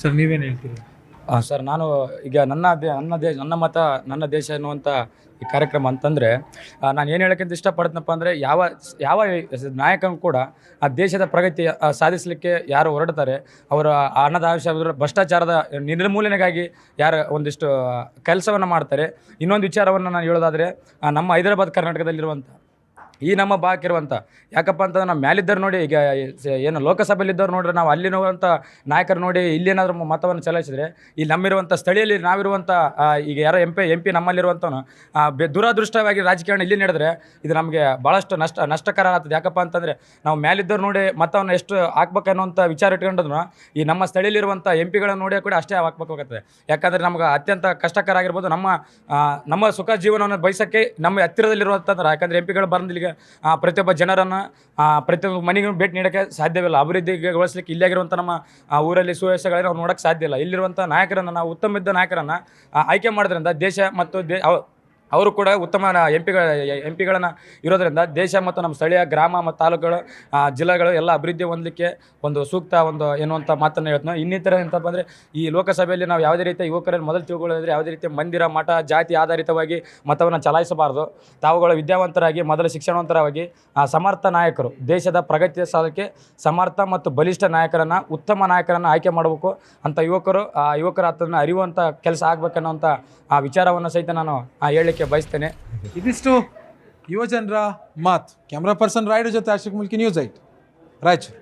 Sir, ನೀವೇನು ಹೇಳ್ತೀರಿ? Sir, ನಾನು ಈಗ ನನ್ನ ದೇ, ನನ್ನ ದೇಶ ನನ್ನ ಮತ, ನನ್ನ ದೇಶ ಎನ್ನುವಂಥ ಈ ಕಾರ್ಯಕ್ರಮ ಅಂತಂದರೆ ನಾನು ಏನು ಹೇಳೋಕ್ಕಿಂತ ಇಷ್ಟಪಡ್ತೀನಪ್ಪ ಅಂದರೆ ಯಾವ ಯಾವ ನಾಯಕನೂ ಕೂಡ ಆ ದೇಶದ ಪ್ರಗತಿ ಸಾಧಿಸಲಿಕ್ಕೆ ಯಾರು ಹೊರಡ್ತಾರೆ, ಅವರ ಹಣದ ಭ್ರಷ್ಟಾಚಾರದ ನಿರ್ಮೂಲನೆಗಾಗಿ ಯಾರು ಒಂದಿಷ್ಟು ಕೆಲಸವನ್ನು ಮಾಡ್ತಾರೆ. ಇನ್ನೊಂದು ವಿಚಾರವನ್ನು ನಾನು ಹೇಳೋದಾದರೆ ನಮ್ಮ ಹೈದರಾಬಾದ್ ಕರ್ನಾಟಕದಲ್ಲಿರುವಂಥ ಈ ನಮ್ಮ ಬಾಕಿರುವಂಥ ಯಾಕಪ್ಪ ಅಂತಂದ್ರೆ ನಾವು ಮ್ಯಾಲಿದ್ದರು ನೋಡಿ ಈಗ ಏನು ಲೋಕಸಭೆಯಲ್ಲಿದ್ದವ್ರು ನೋಡ್ರಿ ನಾವು ಅಲ್ಲಿರುವಂಥ ನಾಯಕರು ನೋಡಿ ಇಲ್ಲೇನಾದ್ರೂ ಮತವನ್ನು ಚಲಾಯಿಸಿದ್ರೆ ಇಲ್ಲಿ ನಮ್ಮಿರುವಂಥ ಸ್ಥಳೀಯಲ್ಲಿ ನಾವಿರುವಂಥ ಈಗ ಯಾರೋ ಎಂ ಪಿ ಎಂ ಪಿ ನಮ್ಮಲ್ಲಿರುವಂಥವನು ದುರಾದೃಷ್ಟವಾಗಿ ರಾಜಕಾರಣ ಇಲ್ಲಿ ನಡೆದ್ರೆ ಇದು ನಮಗೆ ಭಾಳಷ್ಟು ನಷ್ಟ ನಷ್ಟಕರ ಆಗ್ತದೆ. ಯಾಕಪ್ಪ ಅಂತಂದರೆ ನಾವು ಮ್ಯಾಲಿದ್ದವ್ರು ನೋಡಿ ಮತವನ್ನು ಎಷ್ಟು ಹಾಕ್ಬೇಕು ಅನ್ನೋಂಥ ವಿಚಾರ ಇಟ್ಕೊಂಡ್ರು ಈ ನಮ್ಮ ಸ್ಥಳೀಯಲ್ಲಿರುವಂಥ ಎಂ ಪಿಗಳನ್ನು ನೋಡಿ ಕೂಡ ಅಷ್ಟೇ ಹಾಕ್ಬೇಕಾಗುತ್ತದೆ ಯಾಕಂದರೆ ನಮ್ಗೆ ಅತ್ಯಂತ ಕಷ್ಟಕರ ಆಗಿರ್ಬೋದು ನಮ್ಮ ನಮ್ಮ ಸುಖ ಜೀವನವನ್ನು ಬಯಸೋಕ್ಕೆ ನಮ್ಮ ಹತ್ತಿರದಲ್ಲಿರುವಂಥದ್ದು ಯಾಕಂದರೆ ಎಂ ಪಿಗಳು ಆ, ಪ್ರತಿಯೊಬ್ಬ ಜನರನ್ನು ಪ್ರತಿಯೊಂದು ಮನೆಗೂ ಭೇಟಿ ನೀಡೋಕ್ಕೆ ಸಾಧ್ಯವಿಲ್ಲ. ಅಭಿವೃದ್ಧಿಗೊಳಿಸ್ಲಿಕ್ಕೆ ಇಲ್ಲಾಗಿರುವಂಥ ನಮ್ಮ ಊರಲ್ಲಿ ಸುವ್ಯವಸ್ಥೆಗಳನ್ನ ನಾವು ನೋಡೋಕ್ಕೆ ಸಾಧ್ಯ ಇಲ್ಲ ಇಲ್ಲಿರುವಂಥ ನಾಯಕರನ್ನು, ನಾವು ಉತ್ತಮ ಇದ್ದ ನಾಯಕರನ್ನು ಆಯ್ಕೆ ಮಾಡೋದ್ರಿಂದ ದೇಶ ಮತ್ತು ದೇ ಅವರು ಕೂಡ ಉತ್ತಮ ಎಂ ಪಿಗಳ ಎಂ ಪಿಗಳನ್ನು ಇರೋದ್ರಿಂದ ದೇಶ ಮತ್ತು ನಮ್ಮ ಸ್ಥಳೀಯ ಗ್ರಾಮ ಮತ್ತು ತಾಲೂಕುಗಳು ಜಿಲ್ಲೆಗಳು ಎಲ್ಲ ಅಭಿವೃದ್ಧಿ ಹೊಂದಲಿಕ್ಕೆ ಒಂದು ಸೂಕ್ತ ಒಂದು ಎನ್ನುವಂಥ ಮಾತನ್ನು ಹೇಳ್ತೀನಿ. ಇನ್ನಿತರ ಎಂತಪ್ಪ ಅಂದರೆ ಈ ಲೋಕಸಭೆಯಲ್ಲಿ ನಾವು ಯಾವುದೇ ರೀತಿಯ ಯುವಕರನ್ನು ಮೊದಲು ತಿಳ್ಕೊಳ್ಳೋದ್ರೆ ಯಾವುದೇ ರೀತಿಯ ಮಂದಿರ ಮಠ ಜಾತಿ ಆಧಾರಿತವಾಗಿ ಮತವನ್ನು ಚಲಾಯಿಸಬಾರದು. ತಾವುಗಳು ವಿದ್ಯಾವಂತರಾಗಿ ಮೊದಲು ಶಿಕ್ಷಣವಂತರಾಗಿ ಸಮರ್ಥ ನಾಯಕರು ದೇಶದ ಪ್ರಗತಿಯ ಸಾಧಕ್ಕೆ ಸಮರ್ಥ ಮತ್ತು ಬಲಿಷ್ಠ ನಾಯಕರನ್ನು ಉತ್ತಮ ನಾಯಕರನ್ನು ಆಯ್ಕೆ ಮಾಡಬೇಕು ಅಂತ ಯುವಕರು ಆ ಯುವಕರ ಅದನ್ನು ಅರಿಯುವಂಥ ಕೆಲಸ ಆಗಬೇಕನ್ನೋಂಥ ಆ ವಿಚಾರವನ್ನು ಸಹಿತ ನಾನು ಆ, ಹೇಳಲಿಕ್ಕೆ ಬಯಸ್ತೇನೆ. ಇದಿಷ್ಟು ಯುವಜನರ ಮಾತು. ಕ್ಯಾಮ್ರಾ ಪರ್ಸನ್ ರಾಯ್ಡು ಜೊತೆ ಅಶೋಕ್ ಮುಲ್ಕಿ ನ್ಯೂಸ್ ಐಟ್ ರಾಯಚೂರು